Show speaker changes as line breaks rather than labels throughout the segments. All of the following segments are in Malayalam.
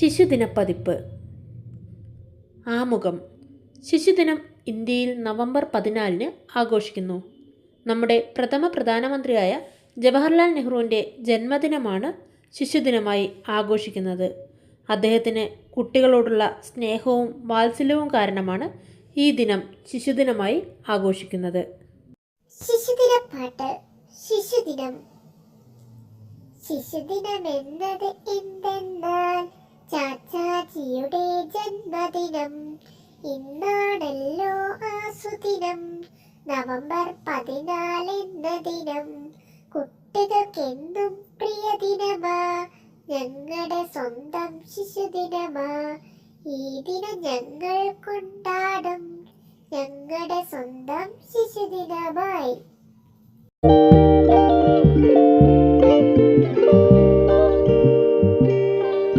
ശിശുദിന പതിപ്പ് ആമുഖം. ശിശുദിനം ഇന്ത്യയിൽ നവംബർ പതിനാലിന് ആഘോഷിക്കുന്നു. നമ്മുടെ പ്രഥമ പ്രധാനമന്ത്രിയായ ജവഹർലാൽ നെഹ്റുവിന്റെ ജന്മദിനമാണ് ശിശുദിനമായി ആഘോഷിക്കുന്നത്. അദ്ദേഹത്തിന് കുട്ടികളോടുള്ള സ്നേഹവും വാത്സല്യവും കാരണമാണ് ഈ ദിനം ശിശുദിനമായി ആഘോഷിക്കുന്നത്.
ശിശുദിന പാട്ട് ശിശുദിനം. ശിശുദിനം എന്നത് എന്തെന്നാൽ ചാച്ചാജിയുടെ ജന്മദിനം. ഇന്നാണല്ലോ ആസുദിനം. നവംബർ പതിനാല് എന്ന ദിനം. കുട്ടികൾക്കെന്നും പ്രിയ ദിനമാ ഞങ്ങളുടെ സ്വന്തം ശിശുദിനമാ. ഈ ദിനം ഞങ്ങൾ കൊണ്ടാടും. ഞങ്ങളുടെ സ്വന്തം ശിശുദിനമായി.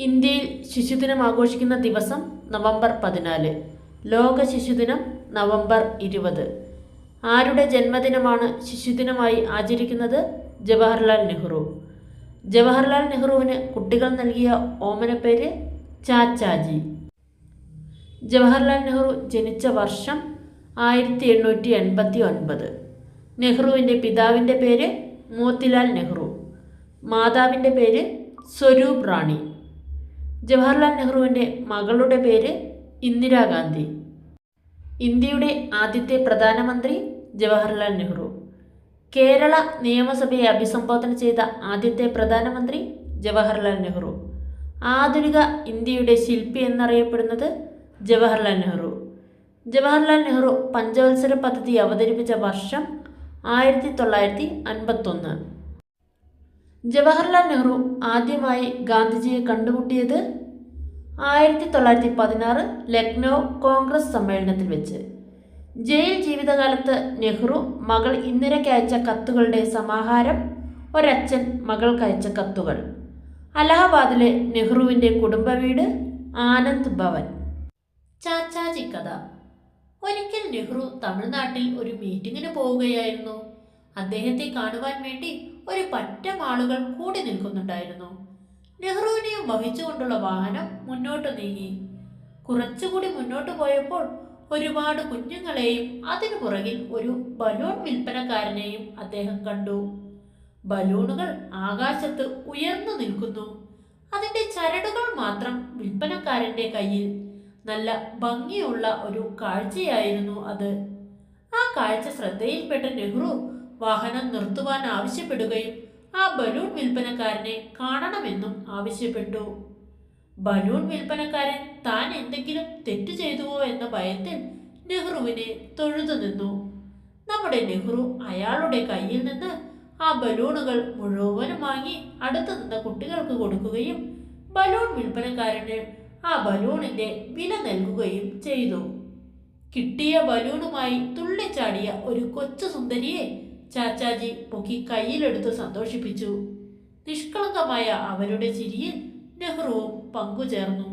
ഇന്ത്യയിൽ ശിശുദിനം ആഘോഷിക്കുന്ന ദിവസം നവംബർ പതിനാല്. ലോക ശിശുദിനം നവംബർ ഇരുപത്. ആരുടെ ജന്മദിനമാണ് ശിശുദിനമായി ആചരിക്കുന്നത്? ജവഹർലാൽ നെഹ്റു. ജവഹർലാൽ നെഹ്റുവിന് കുട്ടികൾ നൽകിയ ഓമനപ്പേര് ചാച്ചാജി. ജവഹർലാൽ നെഹ്റു ജനിച്ച വർഷം ആയിരത്തി എണ്ണൂറ്റി എൺപത്തി ഒൻപത് നെഹ്റുവിന്റെ പിതാവിന്റെ പേര് മോത്തിലാൽ നെഹ്റു. മാതാവിന്റെ പേര് സ്വരൂപ് റാണി. ജവഹർലാൽ നെഹ്റുവിന്റെ മകളുടെ പേര് ഇന്ദിരാഗാന്ധി ഇന്ത്യയുടെ ആദ്യത്തെ പ്രധാനമന്ത്രി ജവഹർലാൽ നെഹ്റു. കേരള നിയമസഭയെ അഭിസംബോധന ചെയ്ത ആദ്യത്തെ പ്രധാനമന്ത്രി ജവഹർലാൽ നെഹ്റു. ആധുനിക ഇന്ത്യയുടെ ശില്പി എന്നറിയപ്പെടുന്നത് ജവഹർലാൽ നെഹ്റു. ജവഹർലാൽ നെഹ്റു പഞ്ചവത്സര പദ്ധതി അവതരിപ്പിച്ച വർഷം ആയിരത്തി തൊള്ളായിരത്തി അൻപത്തൊന്ന്. ജവഹർലാൽ നെഹ്റു ആദ്യമായി ഗാന്ധിജിയെ കണ്ടുമുട്ടിയത് ആയിരത്തി തൊള്ളായിരത്തി പതിനാറ് ലക്നൗ കോൺഗ്രസ് സമ്മേളനത്തിൽ വെച്ച്. ജയിൽ ജീവിതകാലത്ത് നെഹ്റു മകൾ ഇന്ദിരയ്ക്ക് കത്തുകളുടെ സമാഹാരം ഒരച്ഛൻ മകൾക്ക് അയച്ച കത്തുകൾ. അലഹബാദിലെ നെഹ്റുവിന്റെ കുടുംബ വീട് ആനന്ദ് ഭവൻ. ചാച്ചാജി കഥ. ഒരിക്കൽ നെഹ്റു തമിഴ്നാട്ടിൽ ഒരു മീറ്റിങ്ങിന് പോവുകയായിരുന്നു. അദ്ദേഹത്തെ കാണുവാൻ വേണ്ടി ഒരു പറ്റം ആളുകൾ കൂടി നിൽക്കുന്നുണ്ടായിരുന്നു. നെഹ്റുവിനെയും വഹിച്ചുകൊണ്ടുള്ള വാഹനം മുന്നോട്ട് നീങ്ങി. കുറച്ചുകൂടി മുന്നോട്ട് പോയപ്പോൾ ഒരുപാട് കുഞ്ഞുങ്ങളെയും അതിനു പുറകിൽ ഒരു ബലൂൺ വിൽപ്പനക്കാരനെയും അദ്ദേഹം കണ്ടു. ബലൂണുകൾ ആകാശത്ത് ഉയർന്നു നിൽക്കുന്നു. അതിന്റെ ചരടുകൾ മാത്രം വിൽപ്പനക്കാരന്റെ കയ്യിൽ. നല്ല ഭംഗിയുള്ള ഒരു കാഴ്ചയായിരുന്നു അത്. ആ കാഴ്ച ശ്രദ്ധയിൽപ്പെട്ട നെഹ്റു വാഹനം നിർത്തുവാൻ ആവശ്യപ്പെടുകയും ആ ബലൂൺ വിൽപ്പനക്കാരനെ കാണണമെന്നും ആവശ്യപ്പെട്ടു. ബലൂൺ വിൽപ്പനക്കാരൻ താൻ എന്തെങ്കിലും തെറ്റു ചെയ്തുവോ എന്ന ഭയത്തിൽ നെഹ്റുവിനെ തൊഴുതു നിന്നു. നമ്മുടെ നെഹ്റു അയാളുടെ കയ്യിൽ നിന്ന് ആ ബലൂണുകൾ മുഴുവനും വാങ്ങി അടുത്തു നിന്ന കുട്ടികൾക്ക് കൊടുക്കുകയും ബലൂൺ വിൽപ്പനക്കാരന് ആ ബലൂണിന്റെ വില നൽകുകയും ചെയ്തു. കിട്ടിയ ബലൂണുമായി തുള്ളിച്ചാടിയ ഒരു കൊച്ചു സുന്ദരിയെ ചാച്ചാജി പൊക്കി കയ്യിലെടുത്ത് സന്തോഷിപ്പിച്ചു. നിഷ്കളങ്കമായ അവരുടെ ചിരിയിൽ നെഹ്റുവും പങ്കുചേർന്നു.